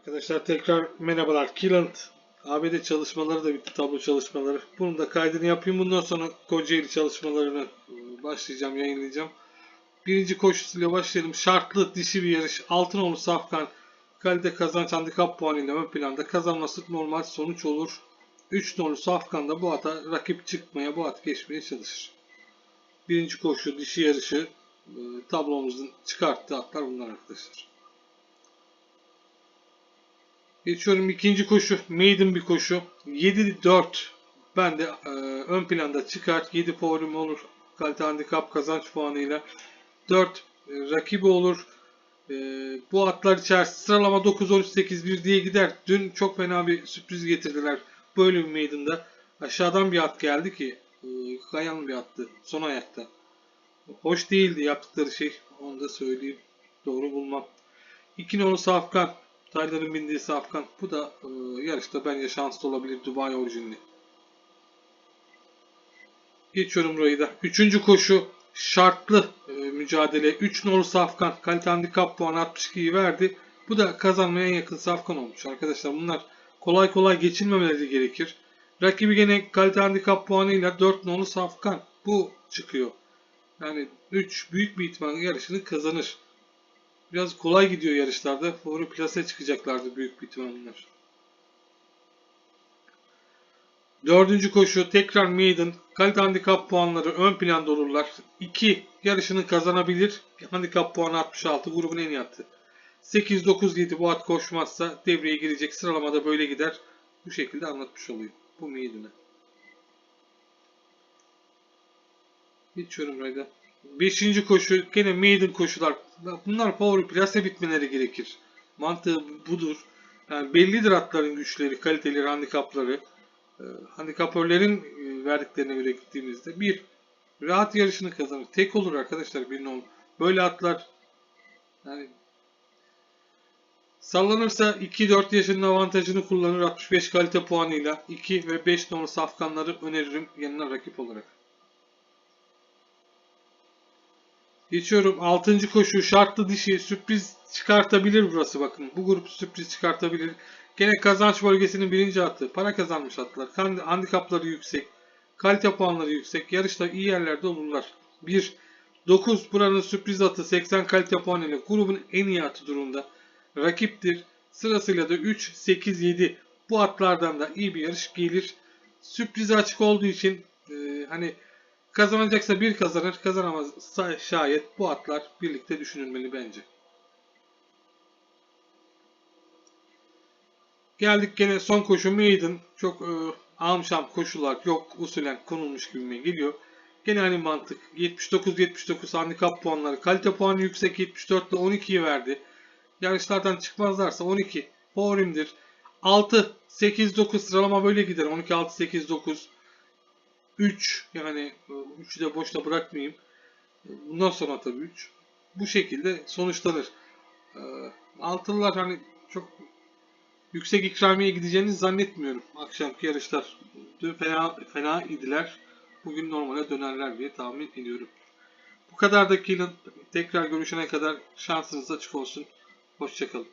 Arkadaşlar tekrar merhabalar. Killand ABD çalışmaları da bitti. Tablo çalışmaları. Bunun da kaydını yapayım. Bundan sonra Kocaeli çalışmalarını e, başlayacağım, yayınlayacağım. Birinci koşusuyla başlayalım. Şartlı dişi bir yarış. Altınoğlu Safkan kalite kazanç handikap puanıyla ön planda kazanması normal sonuç olur. 3 nolu Safkan da bu ata rakip çıkmaya, bu at geçmeye çalışır. Birinci koşu dişi yarışı e, tablomuzun çıkarttığı atlar bunlar arkadaşlar. Geçiyorum ikinci koşu. Maiden bir koşu. 7-4. Ben de e, ön planda çıkar. 7 favorim olur. Kalite handikap kazanç puanıyla. 4 e, rakibi olur. E, bu atlar içerisinde sıralama 9-13-8-1 diye gider. Dün çok fena bir sürpriz getirdiler. Böyle bir maiden'da. Aşağıdan bir at geldi ki e, kayan bir attı. Son ayakta. Hoş değildi yaptıkları şey. Onu da söyleyeyim. Doğru bulmam. 2 nolu Safkan. Tyler'ın bindiği Safkan. Bu da e, yarışta bence şanslı olabilir Dubai orijinli. Geçiyorum burayı da. Üçüncü koşu şartlı e, mücadele. 3 nolu Safkan. Kalite handikap puanı 62'yi verdi. Bu da kazanmaya en yakın Safkan olmuş. Arkadaşlar bunlar kolay kolay geçilmemeleri gerekir. Rakibi gene kalite handikap puanıyla 4 nolu Safkan. Bu çıkıyor. Yani 3 büyük bir ihtimalle yarışını kazanır. Biraz kolay gidiyor yarışlarda. Favori plase çıkacaklardı büyük bir ihtimalle. Dördüncü koşu tekrar maiden. Kalite handikap puanları ön planda olurlar. 2 yarışını kazanabilir. Handikap puanı 66 grubun en iyi attı. 8-9-7 bu at koşmazsa devreye girecek. Sıralamada böyle gider. Bu şekilde anlatmış olayım. Bu maiden'e. Geçiyorum buraya. Beşinci koşu gene maiden koşular. Bunlar power plase bitmeleri gerekir. Mantığı budur. Yani bellidir atların güçleri, kaliteleri, handikapları. Ee, handikapörlerin e, verdiklerine göre gittiğimizde bir rahat yarışını kazanır. Tek olur arkadaşlar bir nol. Böyle atlar yani sallanırsa 2-4 yaşının avantajını kullanır 65 kalite puanıyla 2 ve 5 nolu safkanları öneririm yanına rakip olarak. Geçiyorum 6. koşu şartlı dişi sürpriz çıkartabilir burası bakın. Bu grup sürpriz çıkartabilir. Gene kazanç bölgesinin birinci atı. Para kazanmış atlar. Hand- Handikapları yüksek. Kalite puanları yüksek. Yarışta iyi yerlerde olurlar. 1. 9 buranın sürpriz atı 80 kalite puan ile grubun en iyi atı durumda. Rakiptir. Sırasıyla da 3, 8, 7 bu atlardan da iyi bir yarış gelir. Sürprize açık olduğu için e, hani Kazanacaksa bir kazanır, kazanamazsa şayet bu atlar birlikte düşünülmeli bence. Geldik gene son koşu maiden. Çok e, amşam koşular yok usulen konulmuş gibi geliyor. Gene aynı mantık. 79-79 handikap puanları. Kalite puanı yüksek 74 ile 12'yi verdi. Yarışlardan çıkmazlarsa 12 favorimdir. 6 8-9 sıralama böyle gider. 12-6-8-9 3 yani 3'ü de boşta bırakmayayım. Bundan sonra tabii 3. Bu şekilde sonuçlanır. Ee, Altılılar hani çok yüksek ikramiye gideceğini zannetmiyorum. Akşamki yarışlar dün fena, fena idiler. Bugün normale dönerler diye tahmin ediyorum. Bu kadar da Keelan tekrar görüşene kadar şansınız açık olsun. Hoşçakalın.